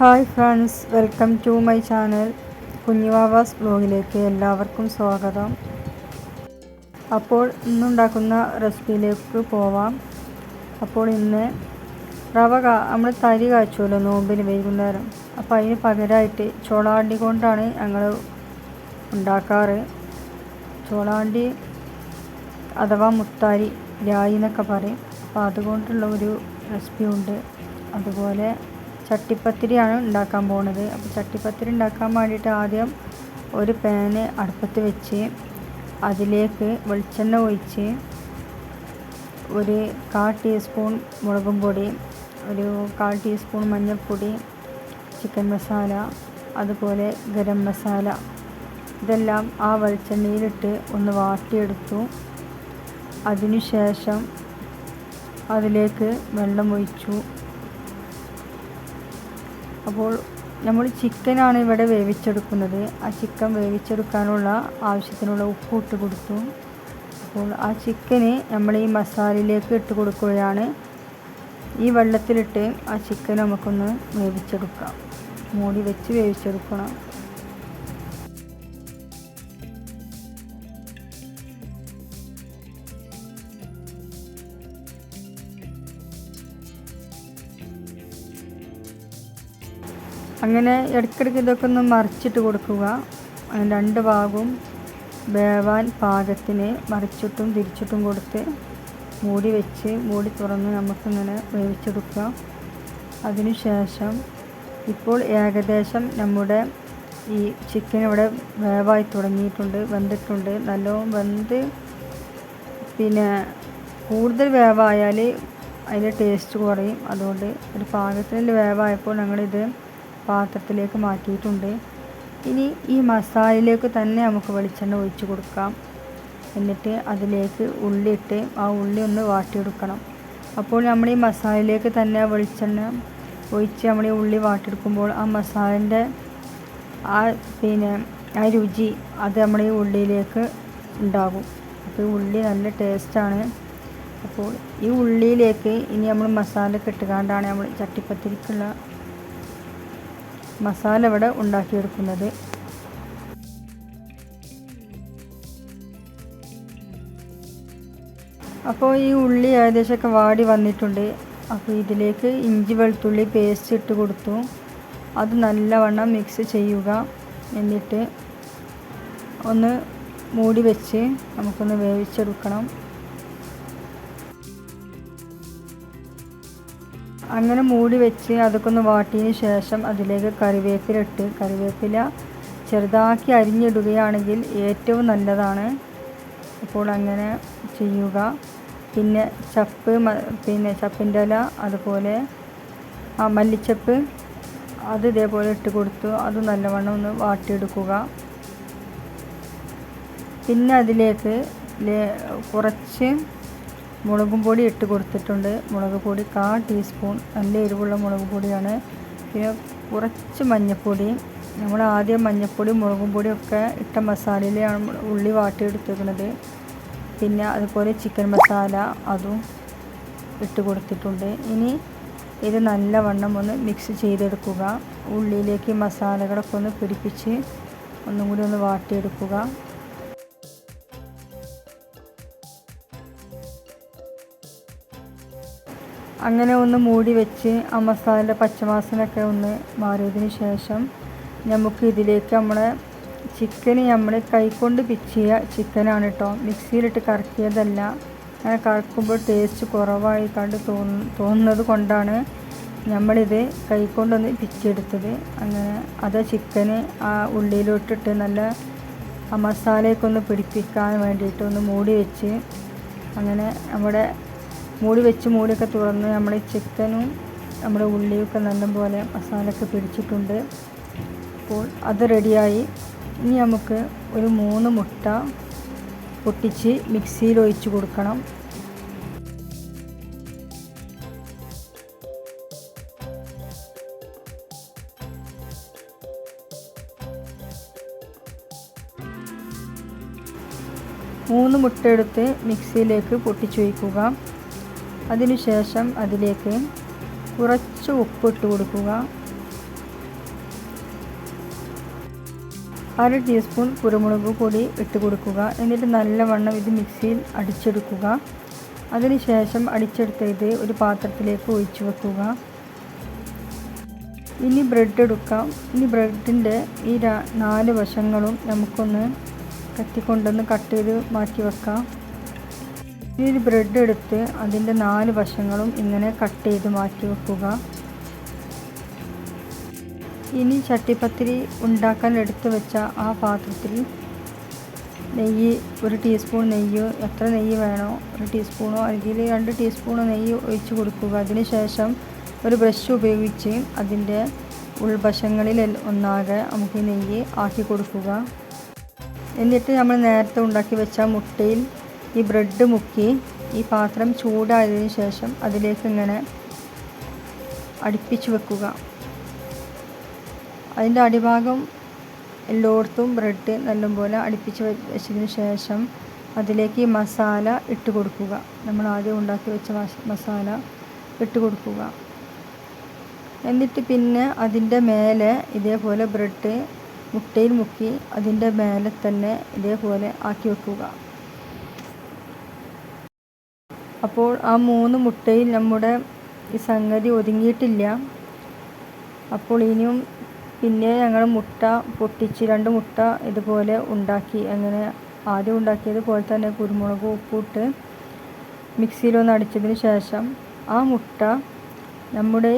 Hi friends welcome to my channel കുഞ്ഞുവാവാസ് ബ്ലോഗിലേക്ക് എല്ലാവർക്കും സ്വാഗതം. അപ്പോൾ ഇന്നുണ്ടാക്കുന്ന റെസിപ്പിയിലേക്ക് പോവാം. അപ്പോൾ ഇന്ന് റവ നമ്മൾ തരി കാച്ചുമല്ലോ നോമ്പിന് വൈകുന്നേരം. അപ്പോൾ അതിന് പകരമായിട്ട് ചോളാണ്ടി കൊണ്ടാണ് ഞങ്ങൾ ഉണ്ടാക്കാറ്. ചോളാണ്ടി അഥവാ മുത്താരി രായി എന്നൊക്കെ പറയും. അപ്പോൾ അതുകൊണ്ടുള്ള ഒരു റെസിപ്പി ഉണ്ട് അതുപോലെ ചട്ടിപ്പത്തിരിയാണ് ഉണ്ടാക്കാൻ പോകുന്നത് അപ്പോൾ ചട്ടിപ്പത്തിരി ഉണ്ടാക്കാൻ വേണ്ടിയിട്ട് ആദ്യം ഒരു പാന് അടുപ്പത്ത് വെച്ച് അതിലേക്ക് വെളിച്ചെണ്ണ ഒഴിച്ച് ഒരു കാൽ ടീസ്പൂൺ മുളകും പൊടി ഒരു കാൽ ടീസ്പൂൺ മഞ്ഞൾപ്പൊടി ചിക്കൻ മസാല അതുപോലെ ഗരം മസാല ഇതെല്ലാം ആ വെളിച്ചെണ്ണയിലിട്ട് ഒന്ന് വാട്ടിയെടുത്തു. അതിനുശേഷം അതിലേക്ക് വെള്ളം ഒഴിച്ചു. അപ്പോൾ നമ്മൾ ചിക്കനാണ് ഇവിടെ വേവിച്ചെടുക്കുന്നത്. ആ ചിക്കൻ വേവിച്ചെടുക്കാനുള്ള ആവശ്യത്തിനുള്ള ഉപ്പ് ഇട്ട് കൊടുത്തു. അപ്പോൾ ആ ചിക്കന് നമ്മൾ ഈ മസാലയിലേക്ക് ഇട്ട് കൊടുക്കുകയാണ്. ഈ വെള്ളത്തിലിട്ട് ആ ചിക്കൻ നമുക്കൊന്ന് വേവിച്ചെടുക്കാം. മൂടി വെച്ച് വേവിച്ചെടുക്കണം. അങ്ങനെ ഇടയ്ക്കിടയ്ക്ക് ഇതൊക്കെ ഒന്ന് മറിച്ചിട്ട് കൊടുക്കുക. രണ്ട് ഭാഗവും വേവാൻ പാകത്തിന് മറിച്ചിട്ടും തിരിച്ചിട്ടും കൊടുത്ത് മൂടി വെച്ച് മൂടി തുറന്ന് നമുക്കിങ്ങനെ വേവിച്ചെടുക്കുക. അതിനുശേഷം ഇപ്പോൾ ഏകദേശം നമ്മുടെ ഈ ചിക്കൻ ഇവിടെ വേവായി തുടങ്ങിയിട്ടുണ്ട് വെന്തിട്ടുണ്ട്. നല്ലോണം വെന്ത് പിന്നെ കൂടുതൽ വേവായാൽ അതിന്റെ ടേസ്റ്റ് കുറയും. അതുകൊണ്ട് ഒരു പാകത്തിന് വേവായപ്പോൾ ഞങ്ങളിത് പാത്രത്തിലേക്ക് മാറ്റിയിട്ടുണ്ട്. ഇനി ഈ മസാലയിലേക്ക് തന്നെ നമുക്ക് വെളിച്ചെണ്ണ ഒഴിച്ചു കൊടുക്കാം. എന്നിട്ട് അതിലേക്ക് ഉള്ളിയിട്ട് ആ ഉള്ളി ഒന്ന് വാട്ടിയെടുക്കണം. അപ്പോൾ നമ്മൾ ഈ മസാലയിലേക്ക് തന്നെ വെളിച്ചെണ്ണ ഒഴിച്ച് നമ്മൾ ഈ ഉള്ളി വാട്ടിയെടുക്കുമ്പോൾ ആ മസാലന്റെ ആ പിന്നെ ആ രുചി അത് നമ്മൾ ഈ ഉള്ളിയിലേക്ക് ഉണ്ടാകും. അപ്പോൾ ഈ ഉള്ളി നല്ല ടേസ്റ്റാണ്. അപ്പോൾ ഈ ഉള്ളിയിലേക്ക് ഇനി നമ്മൾ മസാല കെട്ടുകാണ്ടാണ് നമ്മൾ ചട്ടിപ്പത്തിരിക്കുള്ള മസാല ഇവിടെ ഉണ്ടാക്കിയെടുക്കുന്നത്. അപ്പോൾ ഈ ഉള്ളി ഏകദേശമൊക്കെ വാടി വന്നിട്ടുണ്ട്. അപ്പോൾ ഇതിലേക്ക് ഇഞ്ചി വെളുത്തുള്ളി പേസ്റ്റ് ഇട്ട് കൊടുത്തു. അത് നല്ലവണ്ണം മിക്സ് ചെയ്യുക. എന്നിട്ട് ഒന്ന് മൂടി വെച്ച് നമുക്കൊന്ന് വേവിച്ചെടുക്കണം. അങ്ങനെ മൂടി വെച്ച് അതൊക്കെ ഒന്ന് വാട്ടിയതിന് ശേഷം അതിലേക്ക് കറിവേപ്പില ഇട്ട് കറിവേപ്പില ചെറുതാക്കി അരിഞ്ഞിടുകയാണെങ്കിൽ ഏറ്റവും നല്ലതാണ്. അപ്പോൾ അങ്ങനെ ചെയ്യുക. പിന്നെ ചപ്പ് പിന്നെ ചപ്പിന്റെ ഇല അതുപോലെ ആ മല്ലിച്ചപ്പ് അത് ഇതേപോലെ ഇട്ട് കൊടുത്തു അത് നല്ലവണ്ണം ഒന്ന് വാട്ടിയെടുക്കുക. പിന്നെ അതിലേക്ക് കുറച്ച് മുളകും പൊടി ഇട്ട് കൊടുത്തിട്ടുണ്ട്. മുളക് പൊടി കാ ടീസ്പൂൺ നല്ല എരിവുള്ള മുളക് പൊടിയാണ്. പിന്നെ കുറച്ച് മഞ്ഞൾപ്പൊടി നമ്മൾ ആദ്യം മഞ്ഞൾപ്പൊടി മുളകും പൊടിയൊക്കെ ഇട്ട മസാലയിലാണ് ഉള്ളി വാട്ടി എടുത്തിരിക്കുന്നത് പിന്നെ അതുപോലെ ചിക്കൻ മസാല അതും ഇട്ട് കൊടുത്തിട്ടുണ്ട്. ഇനി ഇത് നല്ലവണ്ണം ഒന്ന് മിക്സ് ചെയ്തെടുക്കുക. ഉള്ളിയിലേക്ക് മസാലകളൊക്കെ ഒന്ന് പിടിപ്പിച്ച് ഒന്നും കൂടി ഒന്ന് വാട്ടിയെടുക്കുക. അങ്ങനെ ഒന്ന് മൂടി വെച്ച് ആ മസാലയുടെ പച്ചമാസനൊക്കെ ഒന്ന് മാറിയതിന് ശേഷം നമുക്ക് ഇതിലേക്ക് നമ്മളെ ചിക്കൻ നമ്മൾ കൈകൊണ്ട് പിച്ചിയ ചിക്കനാണ് കേട്ടോ മിക്സിയിലിട്ട് കറക്കിയതല്ല. അങ്ങനെ കറക്കുമ്പോൾ ടേസ്റ്റ് കുറവായി കണ്ട് തോന്നു തോന്നുന്നത് കൊണ്ടാണ് നമ്മളിത് കൈക്കൊണ്ടൊന്ന് പിച്ചെടുത്തത് അങ്ങനെ അത് ചിക്കന് ആ ഉള്ളിയിലോട്ടിട്ട് നല്ല ആ മസാലയൊക്കെ ഒന്ന് പിടിപ്പിക്കാൻ വേണ്ടിയിട്ട് ഒന്ന് മൂടി വെച്ച് അങ്ങനെ നമ്മുടെ മൂടി വെച്ച് മൂടിയൊക്കെ തുറന്ന് നമ്മൾ ചിക്കനും നമ്മുടെ ഉള്ളിയൊക്കെ നല്ലപോലെ മസാലയൊക്കെ പിടിച്ചിട്ടുണ്ട്. അപ്പോൾ അത് റെഡിയായി. ഇനി നമുക്ക് ഒരു മൂന്ന് മുട്ട പൊട്ടിച്ച് മിക്സിയിൽ ഒഴിച്ച് കൊടുക്കണം. മൂന്ന് മുട്ട എടുത്ത് മിക്സിയിലേക്ക് പൊട്ടിച്ചു വയ്ക്കുക അതിനുശേഷം അതിലേക്ക് കുറച്ച് ഉപ്പിട്ട് കൊടുക്കുക. അര ടീസ്പൂൺ കുരുമുളക് പൊടി ഇട്ട് കൊടുക്കുക. എന്നിട്ട് നല്ലവണ്ണം ഇത് മിക്സിയിൽ അടിച്ചെടുക്കുക. അതിനുശേഷം അടിച്ചെടുത്ത ഇത് ഒരു പാത്രത്തിലേക്ക് ഒഴിച്ചു വെക്കുക. ഇനി ബ്രെഡ് എടുക്കാം. ഇനി ബ്രെഡിന്റെ ഈ നാല് വശങ്ങളും നമുക്കൊന്ന് കത്തിക്കൊണ്ടൊന്ന് കട്ട് ചെയ്ത് മാറ്റി വെക്കാം. ഇനി ഒരു ബ്രെഡ് എടുത്ത് അതിന്റെ നാല് വശങ്ങളും ഇങ്ങനെ കട്ട് ചെയ്ത് മാറ്റി വെക്കുക. ഇനി ചട്ടിപ്പത്തിരി ഉണ്ടാക്കാൻ എടുത്തു വെച്ച ആ പാത്രത്തിൽ നെയ്യ് ഒരു ടീസ്പൂൺ നെയ്യ്. എത്ര നെയ്യ് വേണോ ഒരു ടീസ്പൂണോ അല്ലെങ്കിൽ രണ്ട് ടീസ്പൂണോ നെയ്യ് ഒഴിച്ച് കൊടുക്കുക. അതിനുശേഷം ഒരു ബ്രഷ് ഉപയോഗിച്ച് അതിന്റെ ഉൾവശങ്ങളിൽ ഒന്നാകെ നമുക്ക് നെയ്യ് ആക്കി കൊടുക്കുക. എന്നിട്ട് നമ്മൾ നേരത്തെ ഉണ്ടാക്കി വെച്ച മുട്ടയിൽ ഈ ബ്രെഡ് മുക്കി ഈ പാത്രം ചൂടായതിനു ശേഷം അതിലേക്ക് ഇങ്ങനെ അടുപ്പിച്ച് വെക്കുക. അതിന്റെ അടിഭാഗം എല്ലായിടത്തും ബ്രെഡ് നല്ലപോലെ അടുപ്പിച്ച് വെച്ചതിന് ശേഷം അതിലേക്ക് ഈ മസാല ഇട്ട് കൊടുക്കുക. നമ്മൾ ആദ്യം ഉണ്ടാക്കി വെച്ച മസാല ഇട്ട് കൊടുക്കുക. എന്നിട്ട് പിന്നെ അതിന്റെ മേലെ ഇതേപോലെ ബ്രെഡ് മുട്ടയിൽ മുക്കി അതിന്റെ മേലെ തന്നെ ഇതേപോലെ ആക്കി വെക്കുക. അപ്പോൾ ആ മൂന്ന് മുട്ടയിൽ നമ്മുടെ ഈ സംഗതി ഒതുങ്ങിയിട്ടില്ല. അപ്പോൾ ഇനിയും പിന്നെ ഞങ്ങൾ മുട്ട പൊട്ടിച്ച് രണ്ട് മുട്ട ഇതുപോലെ ഉണ്ടാക്കി അങ്ങനെ ആദ്യം ഉണ്ടാക്കിയതുപോലെ തന്നെ കുരുമുളക് ഉപ്പിട്ട് മിക്സിയിലൊന്ന് അടിച്ചതിന് ശേഷം ആ മുട്ട നമ്മുടെ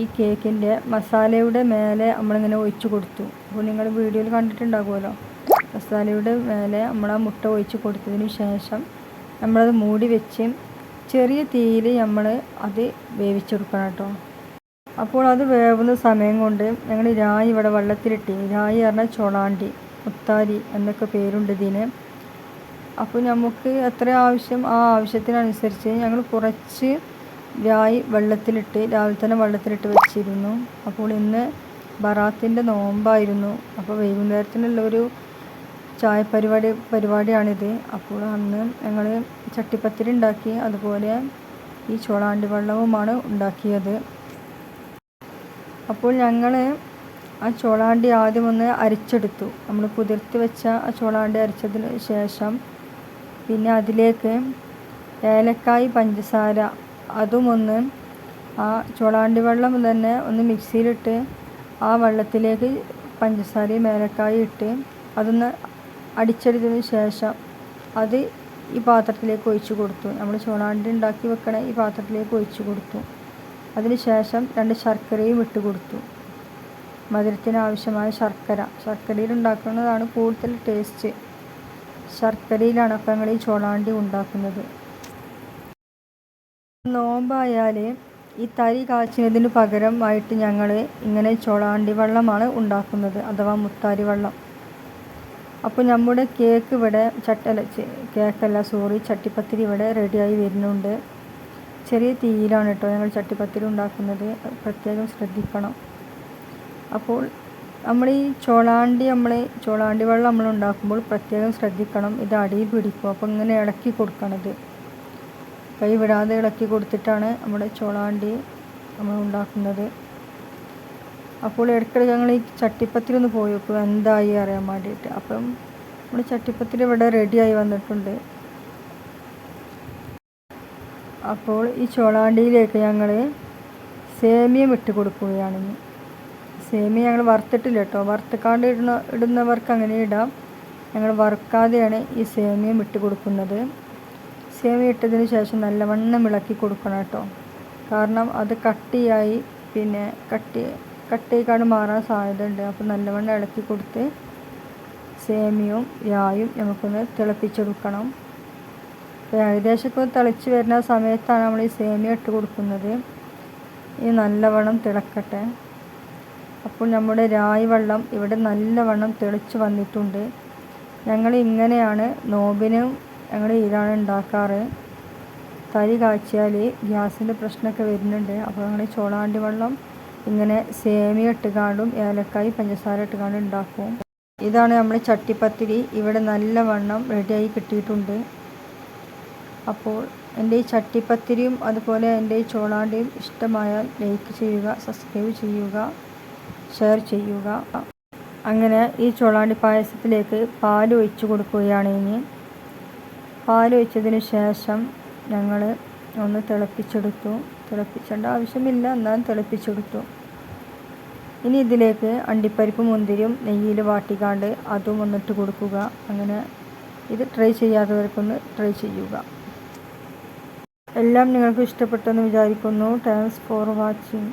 ഈ കേക്കിന്റെ മസാലയുടെ മേലെ നമ്മളിങ്ങനെ ഒഴിച്ചു കൊടുത്തു. അപ്പോൾ നിങ്ങൾ വീഡിയോയിൽ കണ്ടിട്ടുണ്ടാകുമല്ലോ. മസാലയുടെ മേലെ നമ്മൾ ആ മുട്ട ഒഴിച്ച് കൊടുത്തതിന് ശേഷം നമ്മളത് മൂടി വെച്ച് ചെറിയ തീയിൽ നമ്മൾ അത് വേവിച്ചെടുക്കണം കേട്ടോ. അപ്പോൾ അത് വേവുന്ന സമയം കൊണ്ട് ഞങ്ങൾ രായി ഇവിടെ വെള്ളത്തിലിട്ടി രായി പറഞ്ഞാൽ ചൊളാണ്ടി മുത്താരി എന്നൊക്കെ പേരുണ്ട് ഇതിന്. അപ്പോൾ നമുക്ക് എത്ര ആവശ്യം ആ ആവശ്യത്തിനനുസരിച്ച് ഞങ്ങൾ കുറച്ച് രായി വെള്ളത്തിലിട്ട് രാവിലെ തന്നെ വെള്ളത്തിലിട്ട് വെച്ചിരുന്നു. അപ്പോൾ ഇന്ന് ബറാത്തിന്റെ നോമ്പായിരുന്നു. അപ്പോൾ വൈകുന്നേരത്തിനുള്ള ഒരു ചായ പരിപാടി പരിപാടിയാണിത്. അപ്പോൾ അന്ന് ഞങ്ങൾ ചട്ടിപ്പത്തിരി ഉണ്ടാക്കി അതുപോലെ ഈ ചോളാണ്ടി വെള്ളവുമാണ് ഉണ്ടാക്കിയത്. അപ്പോൾ ഞങ്ങൾ ആ ചോളാണ്ടി ആദ്യം ഒന്ന് അരിച്ചെടുത്തു. നമ്മൾ കുതിർത്തി വെച്ച ആ ചോളാണ്ടി അരിച്ചതിന് ശേഷം പിന്നെ അതിലേക്ക് ഏലക്കായ് പഞ്ചസാര അതും ഒന്ന് ആ ചോളാണ്ടി വെള്ളം തന്നെ ഒന്ന് മിക്സിയിലിട്ട് ആ വെള്ളത്തിലേക്ക് പഞ്ചസാരയും ഏലക്കായും ഇട്ട് അതൊന്ന് അടിച്ചെടുത്തതിന് ശേഷം അത് ഈ പാത്രത്തിലേക്ക് ഒഴിച്ചു കൊടുത്തു. നമ്മൾ ചോളാണ്ടി ഉണ്ടാക്കി വെക്കണ ഈ പാത്രത്തിലേക്ക് ഒഴിച്ചു കൊടുത്തു. അതിനുശേഷം രണ്ട് ശർക്കരയും ഇട്ട് കൊടുത്തു. മധുരത്തിന് ആവശ്യമായ ശർക്കര. ശർക്കരയിൽ ഉണ്ടാക്കുന്നതാണ് കൂടുതൽ ടേസ്റ്റ്. ശർക്കരയിലാണ് ഈ ചോളാണ്ടി ഉണ്ടാക്കുന്നത്. നോമ്പായാൽ ഈ തരി കാച്ചിനതിന് പകരമായിട്ട് ഞങ്ങൾ ഇങ്ങനെ ചോളാണ്ടി വെള്ളമാണ് ഉണ്ടാക്കുന്നത്. അഥവാ മുത്താരി വെള്ളം. അപ്പോൾ നമ്മുടെ കേക്ക് ഇവിടെ ചട്ടല കേക്കല്ല സോറി ചട്ടിപ്പത്തിരി ഇവിടെ റെഡിയായി വരുന്നുണ്ട്. ചെറിയ തീയിലാണ് കേട്ടോ ഞങ്ങൾ ചട്ടിപ്പത്തിരി ഉണ്ടാക്കുന്നത്. പ്രത്യേകം ശ്രദ്ധിക്കണം. അപ്പോൾ നമ്മൾ ഈ ചോളാണ്ടി നമ്മൾ ചോളാണ്ടി വെള്ളം നമ്മൾ ഉണ്ടാക്കുമ്പോൾ പ്രത്യേകം ശ്രദ്ധിക്കണം. ഇത് അടിയിൽ പിടിക്കും. അപ്പോൾ ഇങ്ങനെ ഇളക്കി കൊടുക്കണത് കൈ വിടാതെ ഇളക്കി കൊടുത്തിട്ടാണ് നമ്മുടെ ചോളാണ്ടി നമ്മൾ ഉണ്ടാക്കുന്നത്. അപ്പോൾ ഇടയ്ക്കിടയ്ക്ക് ഞങ്ങൾ ഈ ചട്ടിപ്പത്തിരി ഒന്ന് പോയി നോക്കും എന്തായി അറിയാൻ വേണ്ടിയിട്ട്. അപ്പം നമ്മൾ ചട്ടിപ്പത്തിരി ഇവിടെ റെഡിയായി വന്നിട്ടുണ്ട്. അപ്പോൾ ഈ ചോളാണ്ടിയിലേക്ക് ഞങ്ങൾ സേമിയം ഇട്ട് കൊടുക്കുകയാണ് സേമിയ ഞങ്ങൾ വറുത്തിട്ടില്ല കേട്ടോ. വറുത്തക്കാണ്ട് ഇടുന്ന ഇടുന്നവർക്ക് അങ്ങനെ ഇടാം. ഞങ്ങൾ വറുക്കാതെയാണ് ഈ സേമിയം ഇട്ട് കൊടുക്കുന്നത്. സേമിയ ഇട്ടതിന് ശേഷം നല്ലവണ്ണം ഇളക്കി കൊടുക്കണം കേട്ടോ. കാരണം അത് കട്ടിയായി പിന്നെ കട്ടി കട്ടിയേക്കാട് മാറാൻ സാധ്യതയുണ്ട്. അപ്പോൾ നല്ലവണ്ണം ഇളക്കി കൊടുത്ത് സേമിയവും രായും നമുക്കൊന്ന് തിളപ്പിച്ചെടുക്കണം. ഏകദേശം ഇപ്പോൾ തിളച്ച് വരുന്ന സമയത്താണ് നമ്മൾ ഈ സേമിയ ഇട്ട് കൊടുക്കുന്നത്. ഈ നല്ലവണ്ണം തിളക്കട്ടെ. അപ്പോൾ നമ്മുടെ രായി വെള്ളം ഇവിടെ നല്ലവണ്ണം തിളച്ച് വന്നിട്ടുണ്ട്. ഞങ്ങൾ ഇങ്ങനെയാണ് നോബിനും ഞങ്ങൾ ഇതാണ് ഉണ്ടാക്കാറ്. തരി കാച്ചിയാൽ ഗ്യാസിന്റെ പ്രശ്നമൊക്കെ വരുന്നുണ്ട്. അപ്പോൾ ഞങ്ങൾ ചോളാണ്ടി വെള്ളം ഇങ്ങനെ സേമിയ ഇട്ടുകാണ്ടും ഏലക്കായി പഞ്ചസാര ഇട്ടുകാണ്ടും ഉണ്ടാക്കും. ഇതാണ് നമ്മൾ ചട്ടിപ്പത്തിരി. ഇവിടെ നല്ല വണ്ണം റെഡിയായി കിട്ടിയിട്ടുണ്ട്. അപ്പോൾ എന്റെ ഈ ചട്ടിപ്പത്തിരിയും അതുപോലെ എന്റെ ഈ ചോളാണ്ടിയും ഇഷ്ടമായാൽ ലൈക്ക് ചെയ്യുക സബ്സ്ക്രൈബ് ചെയ്യുക ഷെയർ ചെയ്യുക. അങ്ങനെ ഈ ചോളാണ്ടി പായസത്തിലേക്ക് പാൽ ഒഴിച്ച് കൊടുക്കുകയാണ് ഇനി. പാൽ ഒഴിച്ചതിന് ശേഷം ഞങ്ങൾ ഒന്ന് തിളപ്പിച്ചെടുത്തു. തിളപ്പിച്ചേണ്ട ആവശ്യമില്ല. എന്നാൽ തിളപ്പിച്ചെടുത്തു ഇനി ഇതിലേക്ക് അണ്ടിപ്പരിപ്പ് മുന്തിരിയും നെയ്യിൽ വാട്ടിക്കാണ്ട് അതും ഒന്നിട്ട് കൊടുക്കുക. അങ്ങനെ ഇത് ട്രൈ ചെയ്യാത്തവർക്കൊന്ന് ട്രൈ ചെയ്യുക. എല്ലാം നിങ്ങൾക്ക് ഇഷ്ടപ്പെട്ടെന്ന് വിചാരിക്കുന്നു. Thanks for watching